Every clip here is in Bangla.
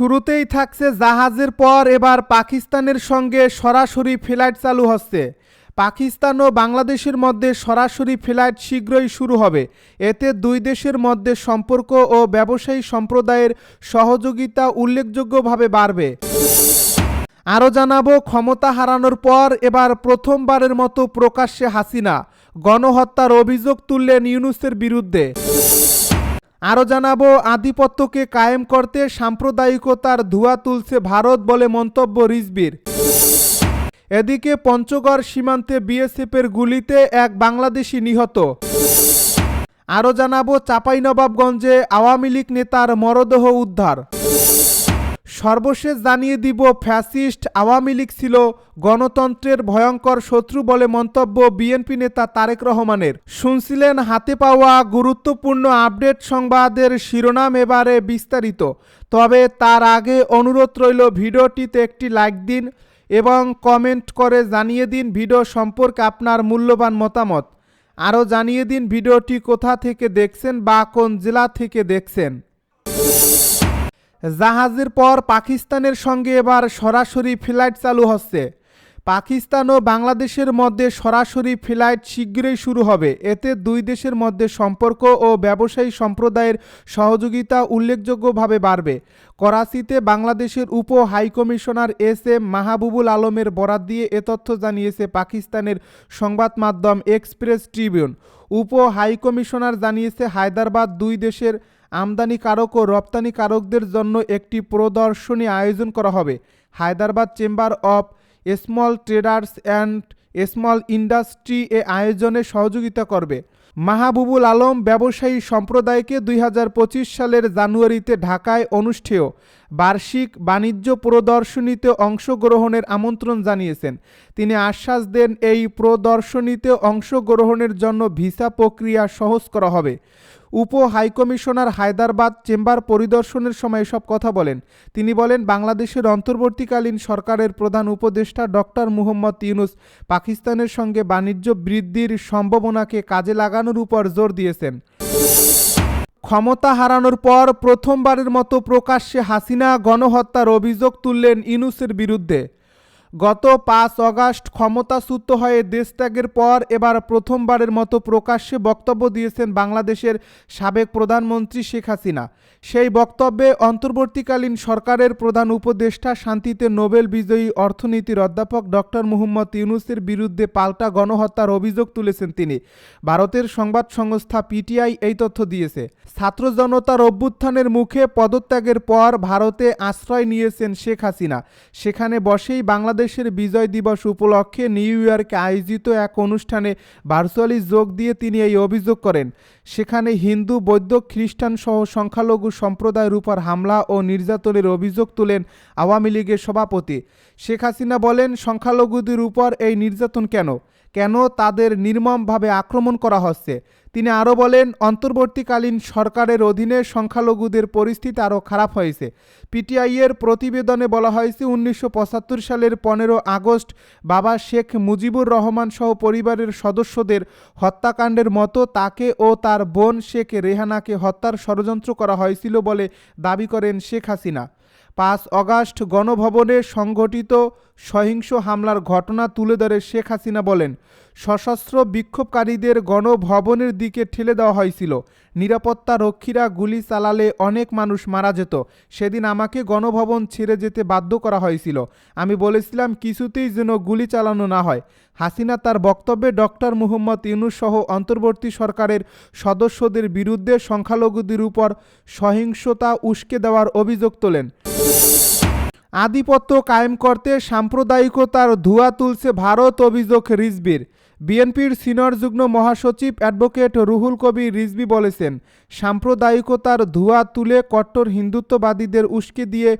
শুরুতেই থাকছে জাহাজের পর এবার পাকিস্তানের সঙ্গে সরাসরি ফ্লাইট চালু হচ্ছে। পাকিস্তান ও বাংলাদেশের মধ্যে সরাসরি ফ্লাইট শীঘ্রই শুরু হবে। এতে দুই দেশের মধ্যে সম্পর্ক ও ব্যবসায়ী সম্প্রদায়ের সহযোগিতা উল্লেখযোগ্যভাবে বাড়বে। আরও জানাব, ক্ষমতা হারানোর পর এবার প্রথমবারের মতো প্রকাশ্যে হাসিনা। গণহত্যার অভিযোগ তুললেন ইউনুসের বিরুদ্ধে। আরও জানাব, আধিপত্যকে কায়েম করতে সাম্প্রদায়িকতার ধোঁয়া তুলছে ভারত বলে মন্তব্য রিজবির। এদিকে পঞ্চগড় সীমান্তে বিএসএফের গুলিতে এক বাংলাদেশি নিহত। আরও জানাব, চাঁপাইনবাবগঞ্জে আওয়ামী লীগ নেতার মরদেহ উদ্ধার। সর্বশেষ জানিয়ে দিব, ফ্যাসিস্ট আওয়ামী লীগ ছিল গণতন্ত্রের ভয়ঙ্কর শত্রু বলে মন্তব্য বিএনপি নেতা তারেক রহমানের। শুনছিলেন হাতে পাওয়া গুরুত্বপূর্ণ আপডেট সংবাদের শিরোনাম এবারে বিস্তারিত। তবে তার আগে অনুরোধ রইল, ভিডিওটিতে একটি লাইক দিন এবং কমেন্ট করে জানিয়ে দিন ভিডিও সম্পর্কে আপনার মূল্যবান মতামত। আরও জানিয়ে দিন ভিডিওটি কোথা থেকে দেখছেন বা কোন জেলা থেকে দেখছেন। জাহাজের পর পাকিস্তানের সঙ্গে এবার সরাসরি ফ্লাইট চালু হচ্ছে। পাকিস্তান ও বাংলাদেশের মধ্যে সরাসরি ফ্লাইট শীঘ্রই শুরু হবে। এতে দুই দেশের মধ্যে সম্পর্ক ও ব্যবসায়ী সম্প্রদায়ের সহযোগিতা উল্লেখযোগ্যভাবে বাড়বে। করাচিতে বাংলাদেশের উপ হাইকমিশনার এস এম মাহবুবুল আলমের বরাত দিয়ে এ তথ্য জানিয়েছে পাকিস্তানের সংবাদ মাধ্যম এক্সপ্রেস ট্রিবিউন। উপ হাইকমিশনার জানিয়েছে, হায়দ্রাবাদ দুই দেশের আমদানিকারক ও রপ্তানিকারকদের জন্য একটি প্রদর্শনী আয়োজন করা হবে। Hyderabad chamber of small traders and small industry এ আয়োজনে সহযোগিতা করবে। মাহবুবুল আলম ব্যবসায়ী সম্প্রদায়কে দুই হাজার পঁচিশ সালের জানুয়ারিতে ঢাকায় অনুষ্ঠেয় বার্ষিক বাণিজ্য প্রদর্শনীতে অংশগ্রহণের আমন্ত্রণ জানিয়েছেন। তিনি আশ্বাস দেন, এই প্রদর্শনীতে অংশগ্রহণের জন্য ভিসা প্রক্রিয়া সহজ করা হবে। উপ হাইকমিশনার হায়দ্রাবাদ চেম্বার পরিদর্শনের সময় সব কথা বলেন। তিনি বলেন, বাংলাদেশের অন্তর্বর্তীকালীন সরকারের প্রধান উপদেষ্টা ডক্টর মুহম্মদ ইউনুস পাকিস্তানের সঙ্গে বাণিজ্য বৃদ্ধির সম্ভাবনাকে কাজে লাগানোর উপর জোর দিয়েছেন। ক্ষমতা হারানোর পর প্রথমবারের মতো প্রকাশ্যে হাসিনা গণহত্যার অভিযোগ তুললেন ইনুসের বিরুদ্ধে। গত পাঁচ অগাস্ট ক্ষমতাচ্যুত হয়ে দেশত্যাগের পর এবার প্রথমবারের মতো প্রকাশ্যে বক্তব্য দিয়েছেন বাংলাদেশের সাবেক প্রধানমন্ত্রী শেখ হাসিনা। সেই বক্তব্যে অন্তর্বর্তীকালীন সরকারের প্রধান উপদেষ্টা, শান্তিতে নোবেল বিজয়ী অর্থনীতির অধ্যাপক ডক্টর মুহম্মদ ইউনুসের বিরুদ্ধে পাল্টা গণহত্যার অভিযোগ তুলেছেন তিনি। ভারতের সংবাদ সংস্থা পিটিআই এই তথ্য দিয়েছে। ছাত্র জনতার অভ্যুত্থানের মুখে পদত্যাগের পর ভারতে আশ্রয় নিয়েছেন শেখ হাসিনা। সেখানে বসেই বাংলাদেশের বিজয় দিবস উপলক্ষে নিউ ইয়র্কে আয়োজিত এক অনুষ্ঠানে ভার্চুয়ালি যোগ দিয়ে তিনি এই অভিযোগ করেন। সেখানে হিন্দু, বৌদ্ধ, খ্রিস্টান সহ সংখ্যালঘু সম্প্রদায়ের উপর হামলা ও নির্যাতনের অভিযোগ তুলেন আওয়ামী লীগের সভাপতি। শেখ হাসিনা বলেন, সংখ্যালঘুদের উপর এই নির্যাতন কেন? কেন তাদের নির্মমভাবে আক্রমণ করা হচ্ছে? তিনি আরও বলেন, অন্তর্বর্তীকালীন সরকারের অধীনে সংখ্যালঘুদের পরিস্থিতি আরও খারাপ হয়েছে। পিটিআইয়ের প্রতিবেদনে বলা হয়েছে, উনিশশো পঁচাত্তর সালের পনেরো আগস্ট বাবা শেখ মুজিবুর রহমান সহ পরিবারের সদস্যদের হত্যাকাণ্ডের মতো তাকে ও তার বোন শেখ রেহানাকে হত্যার ষড়যন্ত্র করা হয়েছিল বলে দাবি করেন শেখ হাসিনা। পাঁচ অগাস্ট গণভবনে সংঘটিত সহিংস হামলার ঘটনা তুলে ধরে শেখ হাসিনা বলেন সশস্ত্র বিক্ষোভকারীদের গণভবনের দিকে ঠেলে দেওয়া হয়েছিল। নিরাপত্তা রক্ষীরা গুলি চালালে অনেক মানুষ মারা যেত। সেদিন আমাকে গণভবন ছেড়ে যেতে বাধ্য করা হয়েছিল। আমি বলেছিলাম, কিছুতেই যেন গুলি চালানো না হয়। হাসিনা তার বক্তব্যে ডক্টর মুহম্মদ ইউনুস সহ অন্তর্বর্তী সরকারের সদস্যদের বিরুদ্ধে সংখ্যালঘুদের উপর সহিংসতা উস্কে দেওয়ার অভিযোগ তোলেন। আধিপত্য কায়েম করতে সাম্প্রদায়িকতার ধোঁয়া তুলছে ভারত, অভিযোগ রিজবির। বিএনপির সিনিয়র যুগ্ম মহাসচিব অ্যাডভোকেট রুহুল কবির রিজবি বলেছেন, সাম্প্রদায়িকতার ধোঁয়া তুলে কট্টর হিন্দুত্ববাদীদের উস্কে দিয়ে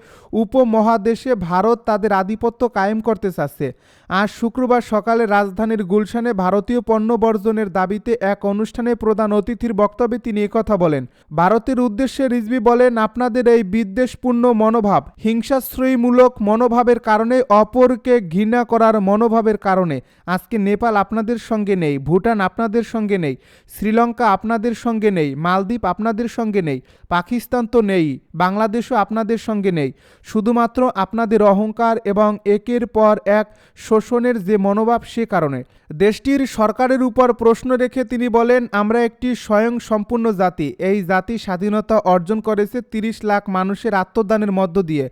উপমহাদেশে ভারত তাদের আধিপত্য কায়েম করতে চাচ্ছে। আজ শুক্রবার সকালে রাজধানীর গুলশানে ভারতীয় পণ্য বর্জনের দাবিতে এক অনুষ্ঠানে প্রধান অতিথির বক্তব্যে তিনি কথা বলেন, ভারতের উদ্দেশ্যে রিজবি বলেন, আপনাদের এই বিদ্বেষপূর্ণ মনোভাব, হিংসাশ্রয়ীমূলক মনোভাবের কারণে অপরকে ঘৃণা করার মনোভাবের কারণে। আজকে নেপাল আপনাদের আপনাদের সঙ্গে নেই, ভুটান আপনাদের সঙ্গে নেই, শ্রীলঙ্কা আপনাদের সঙ্গে নেই, মালদ্বীপ আপনাদের সঙ্গে নেই, পাকিস্তান তো নেই, বাংলাদেশও আপনাদের সঙ্গে নেই। শুধুমাত্র আপনাদের অহংকার এবং একের পর এক শোষণের যে মনোভাব সে কারণে। দেশটির সরকারের উপর প্রশ্ন রেখে তিনি বলেন, আমরা একটি স্বয়ং সম্পূর্ণ জাতি। এই জাতি স্বাধীনতা অর্জন করেছে তিরিশ লাখ মানুষের আত্মদানের মধ্য দিয়ে,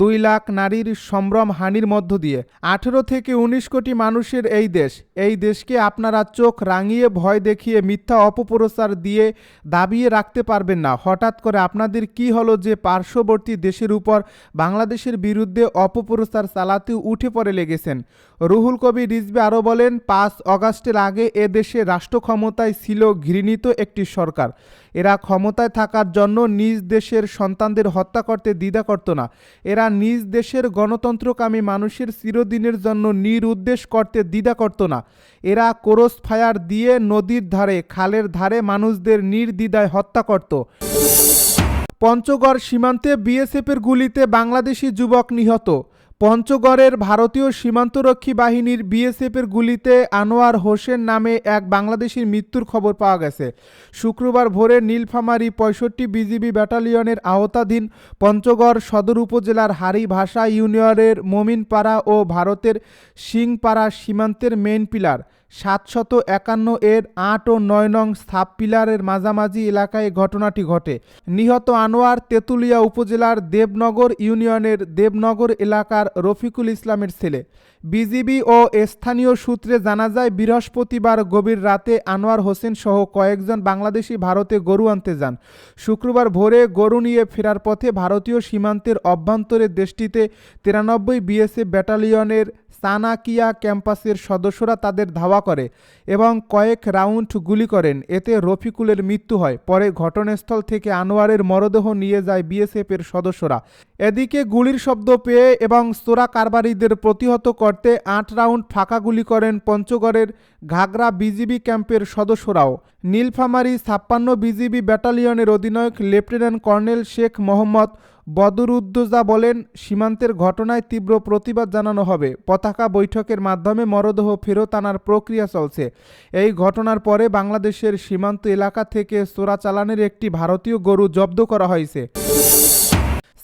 দুই লাখ নারীর সম্ভ্রম হানির মধ্য দিয়ে, আঠেরো থেকে উনিশ কোটি মানুষের এই দেশ। এই দেশকে আপনারা চোখ রাঙিয়ে, ভয় দেখিয়ে, মিথ্যা অপপ্রচার দিয়ে দাবিয়ে রাখতে পারবেন না। হঠাৎ করে আপনাদের কি হলো যে পার্শ্ববর্তী দেশের উপর বাংলাদেশের বিরুদ্ধে অপপ্রচার চালাতে উঠে পড়ে লেগেছেন? রুহুল কবির রিজভি আরও বলেন, পাঁচ অগাস্টের আগে এ দেশে রাষ্ট্র ক্ষমতায় ছিল ঘৃণিত একটি সরকার। এরা ক্ষমতায় থাকার জন্য নিজ দেশের সন্তানদের হত্যা করতে দ্বিধা করত না। এরা নিজ দেশের গণতন্ত্রকামী মানুষের চিরদিনের জন্য নিরুদ্দেশ করতে দ্বিধা করত না। এরা কোরস ফায়ার দিয়ে নদীর ধারে, খালের ধারে মানুষদের নির্দ্বিধায় হত্যা করত। পঞ্চগড় সীমান্তে বিএসএফের গুলিতে বাংলাদেশি যুবক নিহত। পঞ্চগড়ের ভারতীয় সীমান্তরক্ষী বাহিনীর বিএসএফের গুলিতে আনোয়ার হোসেন নামে এক বাংলাদেশির মৃত্যুর খবর পাওয়া গেছে। শুক্রবার ভোরে নীলফামারি পঁয়ষট্টি বিজিবি ব্যাটালিয়নের আওতাধীন পঞ্চগড় সদর উপজেলার হারি ভাষা ইউনিয়নের মোমিনপাড়া ও ভারতের সিংপাড়া সীমান্তের মেন পিলার সাতশত একান্ন এর আট ও নয় নং সাব পিলারের মাঝামাঝি এলাকায় ঘটনাটি ঘটে। নিহত আনোয়ার তেঁতুলিয়া উপজেলার দেবনগর ইউনিয়নের দেবনগর এলাকার রফিকুল ইসলামের ছেলে। বিজিবি ও স্থানীয় সূত্রে জানা যায়, বৃহস্পতিবার গভীর রাতে আনোয়ার হোসেন সহ কয়েকজন বাংলাদেশি ভারতে গরু আনতে যান। শুক্রবার ভোরে গরু নিয়ে ফেরার পথে ভারতীয় সীমান্তের অভ্যন্তরে দেশটিতে তিরানব্বই বিএসএফ ব্যাটালিয়নের সানাকিয়া ক্যাম্পাসের সদস্যরা তাদের ধাওয়া করে এবং কয়েক রাউন্ড গুলি করেন। এতে রফিকুলের মৃত্যু হয়। পরে ঘটনাস্থল থেকে আনোয়ারের মরদেহ নিয়ে যায় বিএসএফের সদস্যরা। এদিকে গুলির শব্দ পেয়ে এবং চোরা কারবারিদের প্রতিহত করতে আট রাউন্ড ফাঁকা গুলি করেন পঞ্চগড়ের ঘাগরা বিজিবি ক্যাম্পের সদস্যরাও। নীলফামারী ছাপ্পান্ন বিজিবি ব্যাটালিয়নের অধিনায়ক লেফটেন্যান্ট কর্নেল শেখ মোহাম্মদ বদরুদ্দোজা বলেন, সীমান্তের ঘটনায় তীব্র প্রতিবাদ জানানো হবে। পতাকা বৈঠকের মাধ্যমে মরদেহ ফেরত আনার প্রক্রিয়া চলছে। এই ঘটনার পরে বাংলাদেশের সীমান্ত এলাকা থেকে চোরাচালানের একটি ভারতীয় গরু জব্দ করা হয়েছে।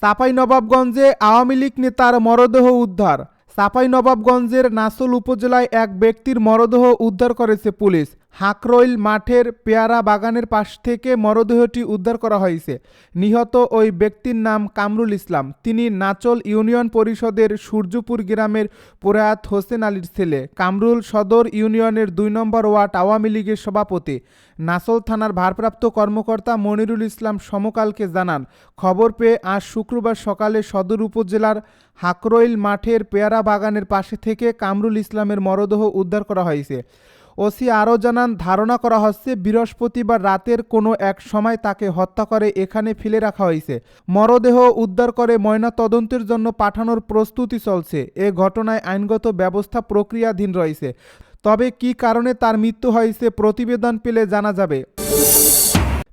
চাঁপাইনবাবগঞ্জে আওয়ামী লীগ নেতার মরদেহ উদ্ধার। চাঁপাইনবাবগঞ্জের নাসল উপজেলায় এক ব্যক্তির মরদেহ উদ্ধার করেছে পুলিশ। হাকরইল মাঠের পেয়ারা বাগানের পাশ থেকে মরদেহটি উদ্ধার করা হয়েছে। নিহত ওই ব্যক্তির নাম কামরুল ইসলাম। তিনি নাচল ইউনিয়ন পরিষদের সূর্যপুর গ্রামের প্রয়াত হোসেন আলীর ছেলে। কামরুল সদর ইউনিয়নের দুই নম্বর ওয়ার্ড আওয়ামী লীগের সভাপতি। নাসল থানার ভারপ্রাপ্ত কর্মকর্তা মনিরুল ইসলাম সমকালকে জানান, খবর পেয়ে আজ শুক্রবার সকালে সদর উপজেলার হাকরইল মাঠের পেয়ারা বাগানের পাশে থেকে কামরুল ইসলামের মরদেহ উদ্ধার করা হয়েছে। ওসি আরও জানান, ধারণা করা হচ্ছে বৃহস্পতিবার রাতের কোনো এক সময় তাকে হত্যা করে এখানে ফেলে রাখা হয়েছে। মরদেহ উদ্ধার করে ময়না তদন্তের জন্য পাঠানোর প্রস্তুতি চলছে। এ ঘটনায় আইনগত ব্যবস্থা প্রক্রিয়াধীন রয়েছে। তবে কি কারণে তার মৃত্যু হয়েছে প্রতিবেদন পেলে জানা যাবে।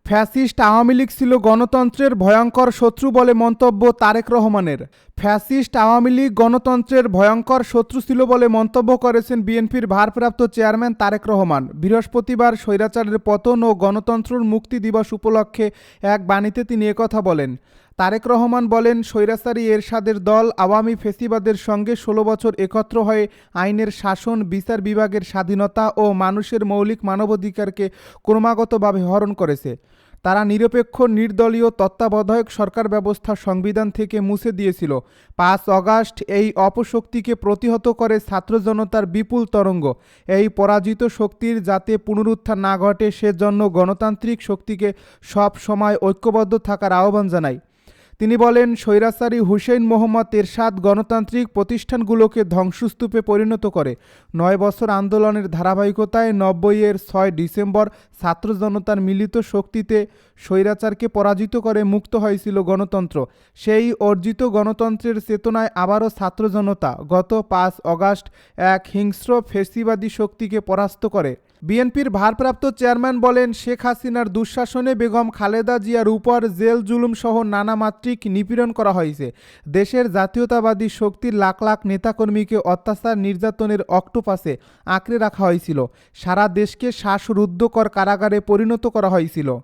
ফ্যাসিস্ট আওয়ামী লীগ ছিল গণতন্ত্রের ভয়ঙ্কর শত্রু বলে মন্তব্য তারেক রহমানের। ফ্যাসিস্ট আওয়ামী লীগ গণতন্ত্রের ভয়ঙ্কর শত্রু ছিল বলে মন্তব্য করেছেন বিএনপির ভারপ্রাপ্ত চেয়ারম্যান তারেক রহমান। বৃহস্পতিবার স্বৈরাচারের পতন ও গণতন্ত্রের মুক্তি দিবস উপলক্ষে এক বাণীতে তিনি একথা বলেন। তারেক রহমান বলেন, স্বৈরাচারী এরশাদের দল আওয়ামী ফেসিবাদের সঙ্গে ষোলো বছর একত্র হয়ে আইনের শাসন, বিচার বিভাগের স্বাধীনতা ও মানুষের মৌলিক মানবাধিকারকে ক্রমাগতভাবে হরণ করেছে। তারা নিরপেক্ষ, নির্দলীয়, তত্ত্বাবধায়ক সরকার ব্যবস্থা সংবিধান থেকে মুছে দিয়েছিল। পাঁচ অগাস্ট এই অপশক্তিকে প্রতিহত করে ছাত্র জনতার বিপুল তরঙ্গ। এই পরাজিত শক্তির যাতে পুনরুত্থান না ঘটে, সেজন্য গণতান্ত্রিক শক্তিকে সব সময় ঐক্যবদ্ধ থাকার আহ্বান জানাই তিনি বলেন, স্বৈরাচারী হুসেইন মোহাম্মদ এরশাদ গণতান্ত্রিক প্রতিষ্ঠানগুলোকে ধ্বংসস্তূপে পরিণত করে। নয় বছর আন্দোলনের ধারাবাহিকতায় নব্বইয়ের ছয় ডিসেম্বর ছাত্র জনতার মিলিত শক্তিতে স্বৈরাচারকে পরাজিত করে মুক্ত হয়েছিল গণতন্ত্র। সেই অর্জিত গণতন্ত্রের চেতনায় আবারও ছাত্র জনতা গত পাঁচ অগাস্ট এক হিংস্র ফেসিবাদী শক্তিকে পরাস্ত করে। বিএনপির ভারপ্রাপ্ত চেয়ারম্যান বলেন, শেখ হাসিনার দুঃশাসনে বেগম খালেদা জিয়ার উপর জেল, জুলুম সহ নানা মাত্রিক নিপীড়ন করা হয়েছে। দেশের জাতীয়তাবাদী শক্তির লাখ লাখ নেতাকর্মীকে অত্যাচার নির্যাতনের অক্টোপাসে আঁকড়ে রাখা হয়েছিল। সারা দেশকে শ্বাসরুদ্ধকর কারাগারে পরিণত করা হয়েছিল।